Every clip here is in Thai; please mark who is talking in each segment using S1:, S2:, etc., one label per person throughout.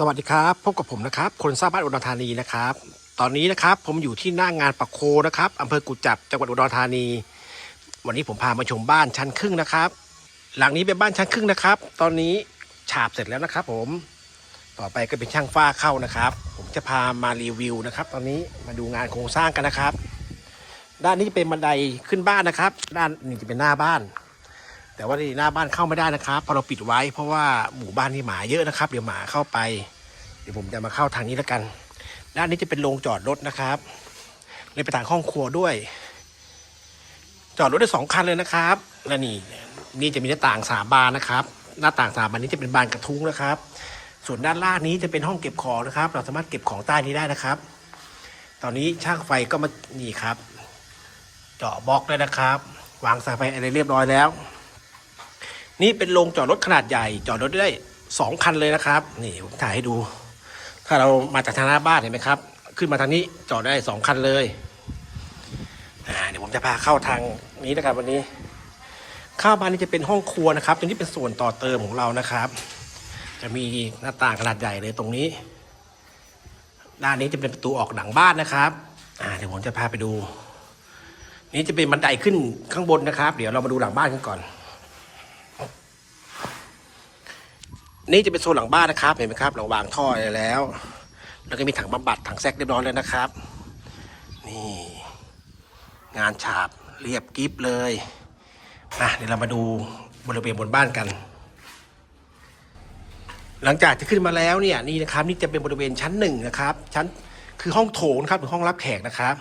S1: สวัสดีครับพบกับผมนะครับ คนทราบบ้านอุดรธานีนะครับ ตอนนี้นะครับผมอยู่ที่หน้างงานปักโคนะครับอำเภอกุจจับจังหวัดอุดรธานี วันนี้ผมพามาชมบ้านชั้นครึ่งนะครับ หลังนี้เป็นบ้านชั้นครึ่งนะครับ ตอนนี้ฉาบเสร็จแล้วนะครับ ผมต่อไปก็เป็นช่างฝ้าเข้านะครับ ผมจะพามารีวิวนะครับ ตอนนี้มาดูงานโครงสร้างกันนะครับ ด้านนี้จะเป็นบันไดขึ้นบ้านนะครับ ด้านนี้จะเป็นหน้าบ้าน แต่ว่าที่หน้าบ้านเข้าไม่ได้นะครับพราะเราปิดไว้ เพราะว่าหมู่บ้านนี่หมาเยอะนะครับ เดี๋ยวหมาเข้าไป เดี๋ยวผมจะมาเข้าทางนี้แล้วกัน ด้านนี้จะเป็นโรงจอดรถนะครับเลยไปทางห้องครัวด้วย จอดรถได้สองคันเลยนะครับและนี่นี่จะมีหน้าต่างสามบานนะครับ หน้าต่างสามบานนี้จะเป็นบานกระทุ้งนะครับ ส่วนด้านล่างนี้จะเป็นห้องเก็บของนะครับ เราสามารถเก็บของใต้นี้ได้นะครับ ตอนนี้ช่างไฟก็มานี่ครับ เจาะบล็อกเลยนะครับ วางสายไฟอะไรเรียบร้อยแล้ว นี่เป็นโรงจอดรถขนาดใหญ่ จอดรถได้สองคันเลยนะครับ นี่ผมถ่ายให้ดู ถ้าเรามาจากทางหน้าบ้านเห็นไหมครับ ขึ้นมาทางนี้จอดได้สองคันเลยอ่าเดี๋ยวผมจะพาเข้าทางนี้นะครับวันนี้ ข้ามานี่จะเป็นห้องครัวนะครับ ตรงนี้เป็นส่วนต่อเติมของเรานะครับ จะมีหน้าต่างขนาดใหญ่เลยตรงนี้ ด้านนี้จะเป็นประตูออกหลังบ้านนะครับอ่าเดี๋ยวผมจะพาไปดู นี่จะเป็นบันไดขึ้นข้างบนนะครับ เดี๋ยวเรามาดูหลังบ้านกันก่อน นี่จะเป็นโซนหลังบ้านนะครับ เห็นไหมครับ เราวางท่อไว้แล้ว แล้วก็มีถังบำบัดถังแซกเรียบร้อยแล้วนะครับ นี่ งานฉาบเรียบกริฟเลยอะเดี๋ยวเรามาดูบริเวณบนบ้านกัน หลังจากที่ขึ้นมาแล้วเนี่ยนี่นะครับ นี่จะเป็นบริเวณชั้นหนึ่งนะครับ ชั้นคือห้องโถงครับหรือห้องรับแขกนะครับ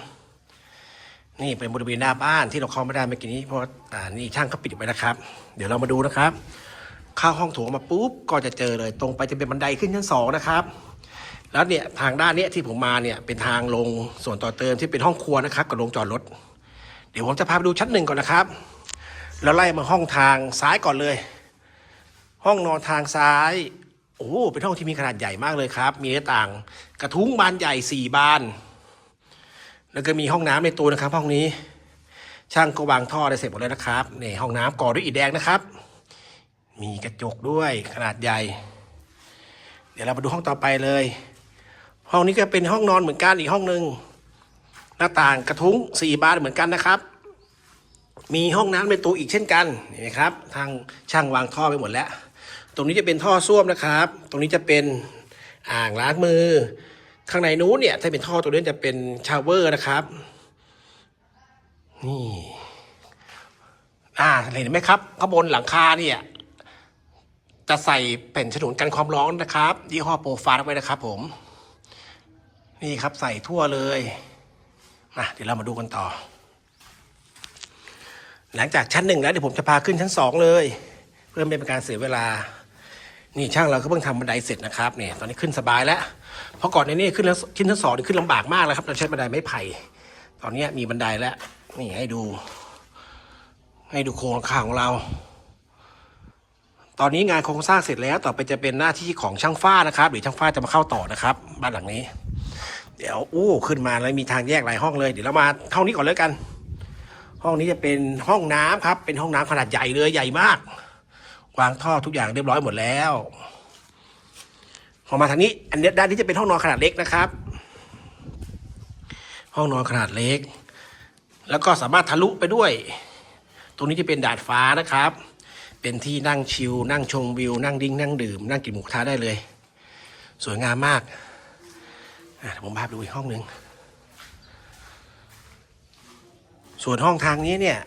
S1: นี่เป็นบริเวณหน้าบ้านที่เราเข้าไม่ได้เมื่อกี้นี้เพราะอ่านี่ช่างเขาปิดไว้นะครับ เดี๋ยวเรามาดูนะครับ เข้าห้องโถงมาปุ๊บก็จะเจอเลยตรงไปจะเป็นบันไดขึ้นชั้นสองนะครับ แล้วเนี่ยทางด้านเนี้ยที่ผมมาเนี่ยเป็นทางลงส่วนต่อเติมที่เป็นห้องครัวนะครับกับโรงจอดรถ เดี๋ยวผมจะพาไปดูชั้นหนึ่งก่อนนะครับ แล้วไล่มาห้องทางซ้ายก่อนเลย ห้องนอนทางซ้าย โอ้เป็นห้องที่มีขนาดใหญ่มากเลยครับ มีหน้าต่างกระทุ้งบานใหญ่สี่บาน แล้วก็มีห้องน้ำในตัวนะครับ ห้องนี้ช่างก็วางท่อได้เสร็จหมดแล้วนะครับนี่ห้องน้ำก่อด้วยอิฐแดงนะครับ มีกระจกด้วยขนาดใหญ่ เดี๋ยวเรามาดูห้องต่อไปเลย ห้องนี้ก็เป็นห้องนอนเหมือนกันอีกห้องหนึ่งหน้าต่างกระทุ้งสี่บานเหมือนกันนะครับ มีห้องน้ำในตัวอีกเช่นกันเห็นไหมครับ ทางช่างวางท่อไปหมดแล้ว ตรงนี้จะเป็นท่อส้วมนะครับ ตรงนี้จะเป็นอ่างล้างมือ ข้างในนู้นเนี่ย ถ้าเป็นท่อตัวนี้จะเป็นชาวเวอร์นะครับ นี่อ่าเห็นไหมครับข้างบนหลังคาเนี่ย จะใส่แผ่นฉนวนกันความร้อนนะครับ ยี่ห้อโปรฟาร์ไว้นะครับผม นี่ครับใส่ทั่วเลยนะเดี๋ยวเรามาดูกันต่อ หลังจากชั้นหนึ่งแล้วเดี๋ยวผมจะพาขึ้นชั้นสองเลย เพื่อไม่เป็นการเสียเวลา นี่ช่างเราก็เพิ่งทำบันไดเสร็จนะครับเนี่ยตอนนี้ขึ้นสบายแล้ว เพราะก่อนในนี้ขึ้นแล้วขึ้นชั้นสองนี่ขึ้นลำบากมากแล้วครับเราใช้บันไดไม้ไผ่ ตอนนี้มีบันไดแล้ว นี่ให้ดู ให้ดูโครงข่าของเรา ตอนนี้งานโครงสร้างเสร็จแล้วต่อไปจะเป็นหน้าที่ของช่างฝ้านะครับ หรือช่างฝ้าจะมาเข้าต่อนะครับ บ้านหลังนี้ เดี๋ยวอู้ขึ้นมาแล้วมีทางแยกหลายห้องเลยเดี๋ยวเรามาห้องนี้ก่อนเลยกัน ห้องนี้จะเป็นห้องน้ำครับ เป็นห้องน้ำขนาดใหญ่เลยใหญ่มากวางท่อทุกอย่างเรียบร้อยหมดแล้วพอมาทางนี้ อันนี้ด้านนี้จะเป็นห้องนอนขนาดเล็กนะครับ ห้องนอนขนาดเล็ก แล้วก็สามารถทะลุไปด้วย ตรงนี้จะเป็นดาดฟ้านะครับ เป็นที่นั่งชิลนั่งชมวิว นั่งดิ้งนั่งดื่ม นั่งกินหมูกระทะได้เลย สวยงามมากอะผมพาไปดูอีกห้องหนึ่งส่วนห้องทางนี้เนี่ย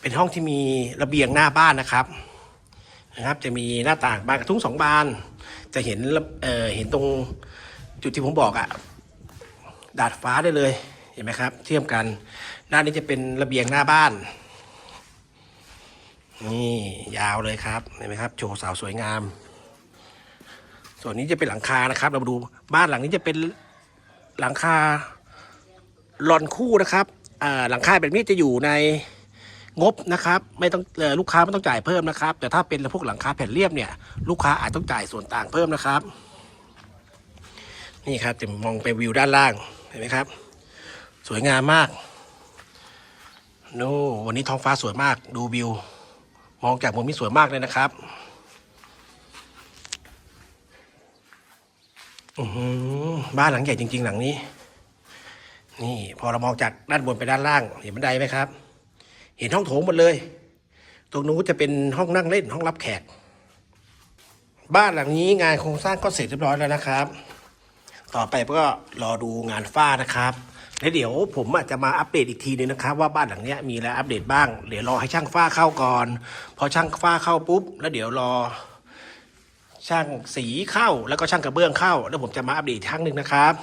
S1: เป็นห้องที่มีระเบียงหน้าบ้านนะครับนะครับ จะมีหน้าต่างบานกระทุ้งสองบาน จะเห็นเอ่อเห็นตรงจุดที่ผมบอกอะดาดฟ้าได้เลยเห็นไหมครับ เทียมกันด้านนี้จะเป็นระเบียงหน้าบ้าน นี่ยาวเลยครับเห็นไหมครับ โชว์สาวสวยงาม ส่วนนี้จะเป็นหลังคานะครับ เรามาดูบ้านหลังนี้จะเป็นหลังคาหลอนคู่นะครับหลังคาแบบนี้จะอยู่ในงบนะครับ ไม่ต้องลูกค้าไม่ต้องจ่ายเพิ่มนะครับ แต่ถ้าเป็นพวกหลังคาแผ่นเรียบเนี่ย ลูกค้าอาจต้องจ่ายส่วนต่างเพิ่มนะครับ นี่ครับจะมองไปวิวด้านล่างเห็นไหมครับ สวยงามมากโน้วันนี้ท้องฟ้าสวยมากดูวิว มองจากมุมนี้สวยมากเลยนะครับอือหือบ้านหลังใหญ่จริง ๆ หลังนี้ นี่พอเรามองจากด้านบนไปด้านล่าง เห็นบันไดไหมครับ เห็นห้องโถงหมดเลย ตรงนู้นจะเป็นห้องนั่งเล่นห้องรับแขก บ้านหลังนี้งานโครงสร้างก็เสร็จเรียบร้อยแล้วนะครับ ต่อไปก็รอดูงานฝ้านะครับ แล้วเดี๋ยวผมอาจจะมาอัปเดตอีกทีนึงนะครับ ว่าบ้านหลังนี้มีอะไรอัปเดตบ้าง เดี๋ยวรอให้ช่างฝ้าเข้าก่อน พอช่างฝ้าเข้าปุ๊บ แล้วเดี๋ยวรอ ช่างสีเข้าแล้วก็ช่างกระเบื้องเข้า แล้วผมจะมาอัปเดตอีกครั้งหนึ่งนะครับ